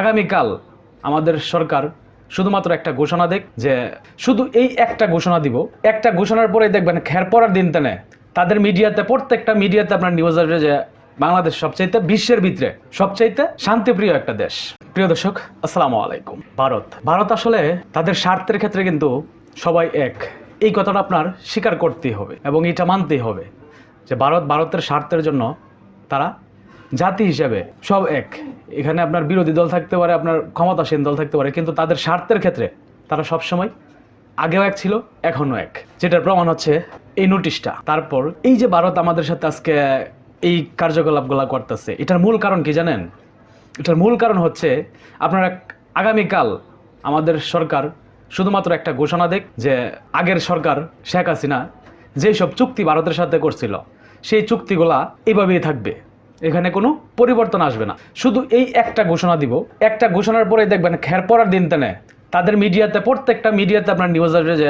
আগামীকাল আমাদের সরকার শুধুমাত্র একটা ঘোষণা দেখ যে শুধু এই একটা ঘোষণা দিব। একটা ঘোষণার পরে দেখবেন খের পড়ার দিন তেনে। তাদের মিডিয়াতে, প্রত্যেকটা মিডিয়াতে আপনার নিউজ আসবে যে বাংলাদেশ সবচাইতে বিশ্বের ভিতরে সবচাইতে শান্তিপ্রিয় একটা দেশ। প্রিয় দর্শক, আসসালামু আলাইকুম। ভারত। ভারত আসলে তাদের স্বার্থের ক্ষেত্রে কিন্তু সবাই এক। এই কথাটা আপনার স্বীকার করতেই হবে এবং এটা মানতেই হবে যে ভারত, ভারতের স্বার্থের জন্য তারা জাতি হিসাবে সব এক। এখানে আপনার বিরোধী দল থাকতে পারে, আপনার ক্ষমতাসীন দল থাকতে পারে, কিন্তু তাদের স্বার্থের ক্ষেত্রে তারা সবসময় আগেও এক ছিল, এখনও এক। যেটার প্রমাণ হচ্ছে এই নোটিশটা। তারপর এই যে ভারত আমাদের সাথে আজকে এই কার্যকলাপগুলো করতেছে, এটার মূল কারণ কি জানেন? এটার মূল কারণ হচ্ছে আপনারা আগামীকাল আমাদের সরকার শুধুমাত্র একটা ঘোষণা দেখ যে আগের সরকার শেখ হাসিনা যেই সব চুক্তি ভারতের সাথে করছিল, সেই চুক্তিগুলা এইভাবেই থাকবে। এখানে কোনো পরিবর্তন আসবে না। শুধু এই একটা ঘোষণা দিব। একটা ঘোষণার পরে দেখবেন খের পড়ার দিন তেনে তাদের মিডিয়াতে, প্রত্যেকটা মিডিয়াতে আপনার নিউজ আসবে যে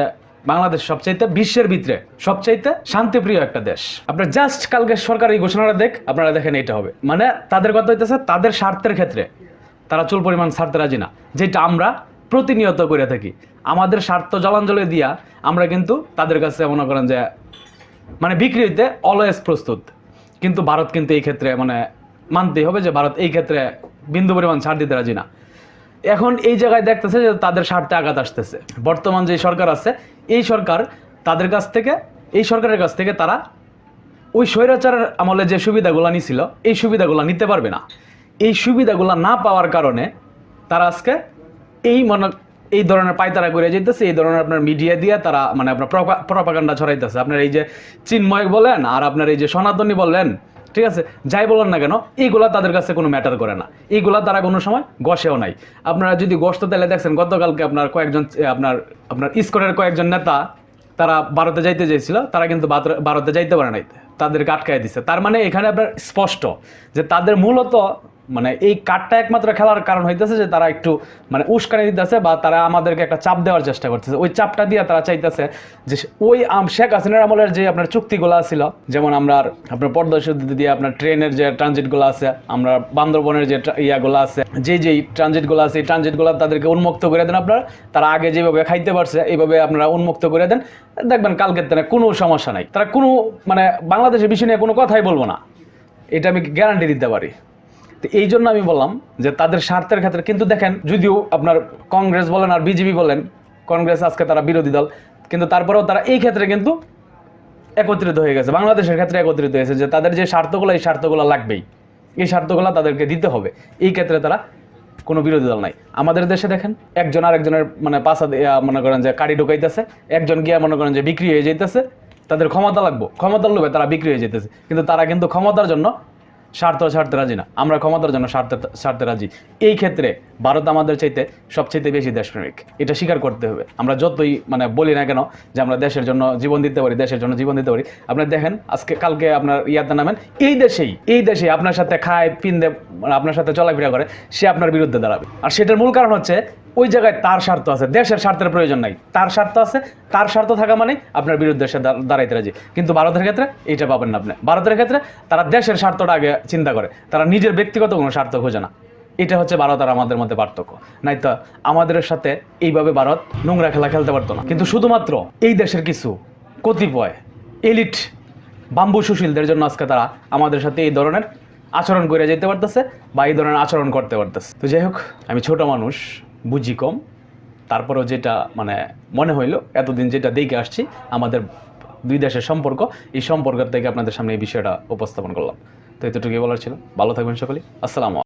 বাংলাদেশ সবচাইতে বিশ্বের ভিতরে সবচাইতে শান্তিপ্রিয় একটা দেশ। আপনার জাস্ট কালকে সরকার এই ঘোষণাটা দেখ, আপনারা দেখেন এটা হবে। মানে তাদের কথা হইতেছে, তাদের স্বার্থের ক্ষেত্রে তারা চুল পরিমাণ স্বার্থে রাজি না। যেটা আমরা প্রতিনিয়ত করে থাকি। আমাদের স্বার্থ জলাঞ্জলি দিয়া আমরা কিন্তু তাদের কাছে মনে করেন যে মানে বিক্রি হইতে অলওয়েজ প্রস্তুত। কিন্তু ভারত কিন্তু এই ক্ষেত্রে মানে মানতেই হবে যে ভারত এই ক্ষেত্রে বিন্দু পরিমাণ ছাড় দিতে রাজি না। এখন এই জায়গায় দেখতেছে যে তাদের স্বার্থে আঘাত আসতেছে। বর্তমান যে সরকার আছে, এই সরকার তাদের কাছ থেকে, এই সরকারের কাছ থেকে তারা ওই স্বৈরাচারের আমলে যে সুবিধাগুলো নিছিল, এই সুবিধাগুলো নিতে পারবে না। এই সুবিধাগুলো না পাওয়ার কারণে তারা আজকে এই মনে এই ধরনের পায়তারা করে যেতেছে এই ধরনের আপনার মিডিয়া দিয়ে তারা মানে আপনার প্রপাগান্ডা ছড়াইতেছে। আপনার এই যে চিন্ময় বলেন আর আপনার এই যে সনাতনী বললেন ঠিক আছে? যাই বলেন না কেন এইগুলা তাদের কাছে কোনো ম্যাটার করে না। এইগুলা তারা কোনো সময় গসেও নাই। আপনারা যদি গস্ত, তাহলে দেখছেন গতকালকে আপনার কয়েকজন আপনার আপনার ইস্কনের কয়েকজন নেতা তারা ভারতে যাইতে চাইছিল, তারা কিন্তু ভারতে যাইতে পারে নাই। তাদেরকে আটকায় দিছে। তার মানে এখানে আপনার স্পষ্ট যে তাদের মূলত মানে এই কার্ডটা একমাত্র খেলার কারণ হইতেছে যে তারা একটু মানে উস্কানি দিতেছে বা তারা আমাদেরকে একটা চাপ দেওয়ার চেষ্টা করতেছে। ওই চাপটা দিয়ে তারা চাইতেছে যে ওই শেখ হাসিনার আমলের যে আপনার চুক্তিগুলো ছিল, যেমন আমরা আপনার পর্দা দিয়ে আপনার ট্রেনের যে ট্রানজিটগুলো আছে, আমরা বান্দরবনের যে ইয়াগুলো আছে, যে যেই ট্রানজিটগুলো আছে, এই ট্রানজিটগুলো তাদেরকে উন্মুক্ত করে দেন আপনারা। তারা আগে যেভাবে খাইতে পারছে, এইভাবে আপনারা উন্মুক্ত করে দেন। দেখবেন কালকের দিনে কোনো সমস্যা নাই। তারা কোনো মানে বাংলাদেশের বিষয় নিয়ে কোনো কথাই বলব না। এটা আমি গ্যারান্টি দিতে পারি। তো এই জন্য আমি বললাম যে তাদের স্বার্থের ক্ষেত্রে কিন্তু দেখেন, যদিও আপনার কংগ্রেস বলেন আর বিজেপি বলেন, কংগ্রেস আজকে তারা বিরোধী দল, কিন্তু তারপরেও তারা এই ক্ষেত্রে কিন্তু একত্রিত হয়ে গেছে। বাংলাদেশের ক্ষেত্রে একত্রিত হয়েছে যে তাদের যে স্বার্থগুলো, এই স্বার্থগুলো লাগবেই। এই স্বার্থগুলো তাদেরকে দিতে হবে। এই ক্ষেত্রে তারা কোনো বিরোধী দল নাই। আমাদের দেশে দেখেন, একজন আরেকজনের মানে পাশা মনে করেন যে কাড়ি ঢুকাইতেছে, একজন গিয়া মনে করেন যে বিক্রি হয়ে যাইতেছে তাদের ক্ষমতা লাগবো। ক্ষমতার লোভে তারা বিক্রি হয়ে যেতেছে। কিন্তু তারা কিন্তু ক্ষমতার জন্য স্বার্থ ছাড়তে রাজি না। আমরা ক্ষমতার জন্য স্বার্থ, স্বার্থে রাজি। এই ক্ষেত্রে ভারত আমাদের চাইতে সবচেয়ে বেশি দেশপ্রেমিক। এটা স্বীকার করতে হবে। আমরা যতই মানে বলি না কেন যে আমরা দেশের জন্য জীবন দিতে পারি, দেশের জন্য জীবন দিতে পারি। আপনার দেখেন, আজকে, কালকে আপনার ইয়াতে নামেন, এই দেশেই, এই দেশে আপনার সাথে খায়, পিন্দে মানে আপনার সাথে চলাফেরা করে, সে আপনার বিরুদ্ধে দাঁড়াবে। আর সেটার মূল কারণ হচ্ছে ওই জায়গায় তার স্বার্থ আছে। দেশের স্বার্থের প্রয়োজন নাই। তার স্বার্থ আছে, তার স্বার্থ থাকা মানে আপনার বিরুদ্ধে সে দাঁড়াইতে রাজি। কিন্তু ভারতের ক্ষেত্রে এইটা পাবেন না আপনি। ভারতের ক্ষেত্রে তারা দেশের স্বার্থটা আগে চিন্তা করে। তারা নিজের ব্যক্তিগত কোনো স্বার্থ খোঁজে না। এটা হচ্ছে ভারত আর আমাদের মধ্যে পার্থক্য। নাই তো আমাদের সাথে এইভাবে ভারত নোংরা খেলা খেলতে পারতো না। কিন্তু শুধুমাত্র এই দেশের কিছু কতিপয় এলিট বাম্বু সুশীলদের জন্য আজকে তারা আমাদের সাথে এই ধরনের আচরণ করে যেতে পারতেছে বা এই ধরনের আচরণ করতে পারতেছে। তো যাই হোক, আমি ছোট মানুষ। বুঝি কম। তারপরেও যেটা মানে মনে হইল, এতদিন যেটা দেখে আসছি, আমাদের দুই দেশের সম্পর্ক, এই সম্পর্কের থেকে আপনাদের সামনে এই বিষয়টা উপস্থাপন করলাম। তো এতটুকুই বলার ছিল। ভালো থাকবেন সকলে আসসালামু।